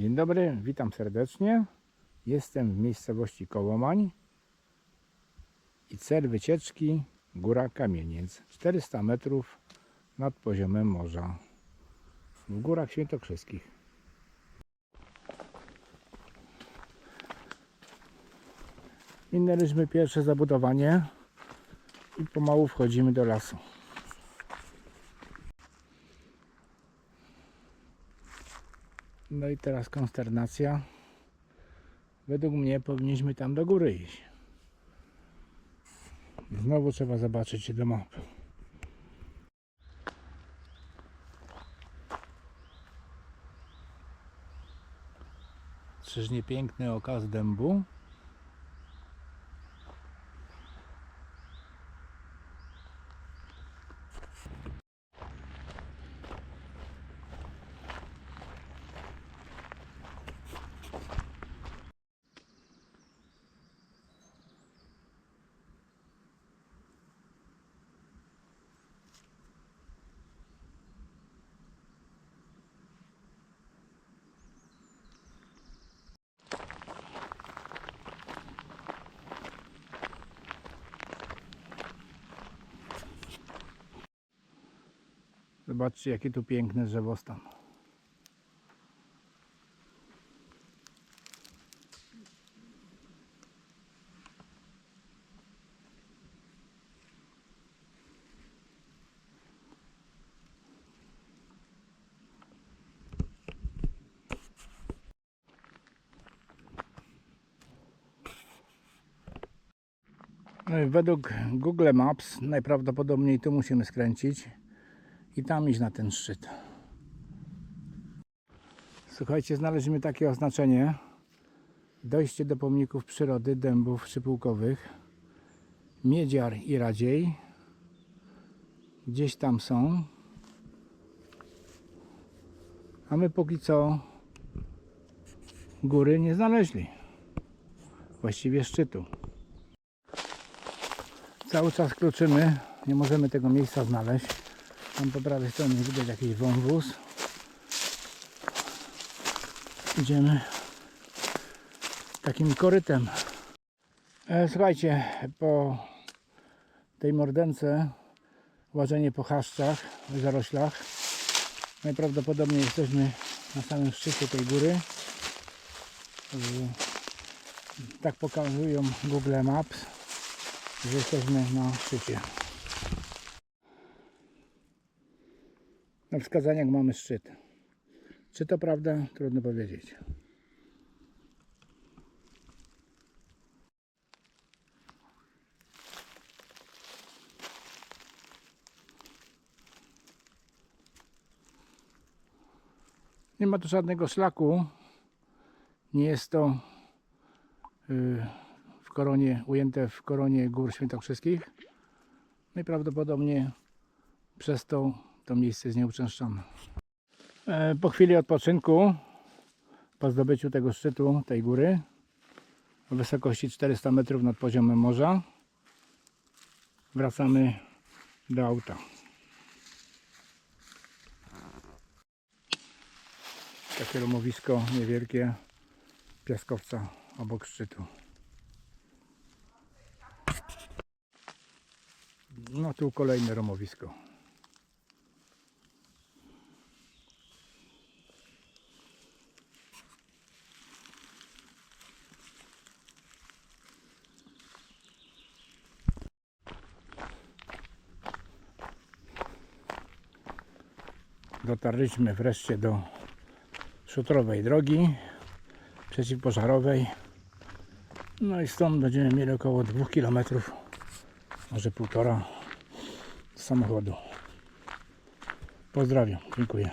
Dzień dobry, witam serdecznie. Jestem w miejscowości Kołomań i cel wycieczki Góra Kamieniec. 400 metrów nad poziomem morza w Górach Świętokrzyskich. Minęliśmy pierwsze zabudowanie i pomału wchodzimy do lasu. No i teraz konsternacja. Według mnie powinniśmy tam do góry iść. Znowu trzeba zobaczyć do mapy. Czyż nie piękny okaz dębu? Zobaczcie jaki tu piękny drzewostan. No według Google Maps najprawdopodobniej tu musimy skręcić i tam iść na ten szczyt. Słuchajcie, znaleźliśmy takie oznaczenie. Dojście do pomników przyrody dębów przypułkowych. Miedziar i Radziej. Gdzieś tam są. A my póki co góry nie znaleźli. Właściwie szczytu. Cały czas kluczymy. Nie możemy tego miejsca znaleźć. Tam po prawej stronie widać jakiś wąwóz. Idziemy takim korytem. E, słuchajcie, po tej mordęce łażenie po chaszczach, zaroślach. Najprawdopodobniej jesteśmy na samym szczycie tej góry. Tak pokazują Google Maps, że jesteśmy na szczycie. Na wskazaniach mamy szczyt. Czy to prawda? Trudno powiedzieć. Nie ma tu żadnego szlaku. Nie jest to y, w koronie, ujęte w koronie gór świętokrzyskich. Najprawdopodobniej przez to to miejsce jest nieuczęszczone. E, Po chwili odpoczynku, po zdobyciu tego szczytu, tej góry, o wysokości 400 metrów nad poziomem morza, wracamy do auta. Takie rumowisko niewielkie, piaskowca obok szczytu. No tu kolejne rumowisko. Dotarliśmy wreszcie do szutrowej drogi przeciwpożarowej. No i stąd będziemy mieli około 2 km, może półtora samochodu. Pozdrawiam, dziękuję.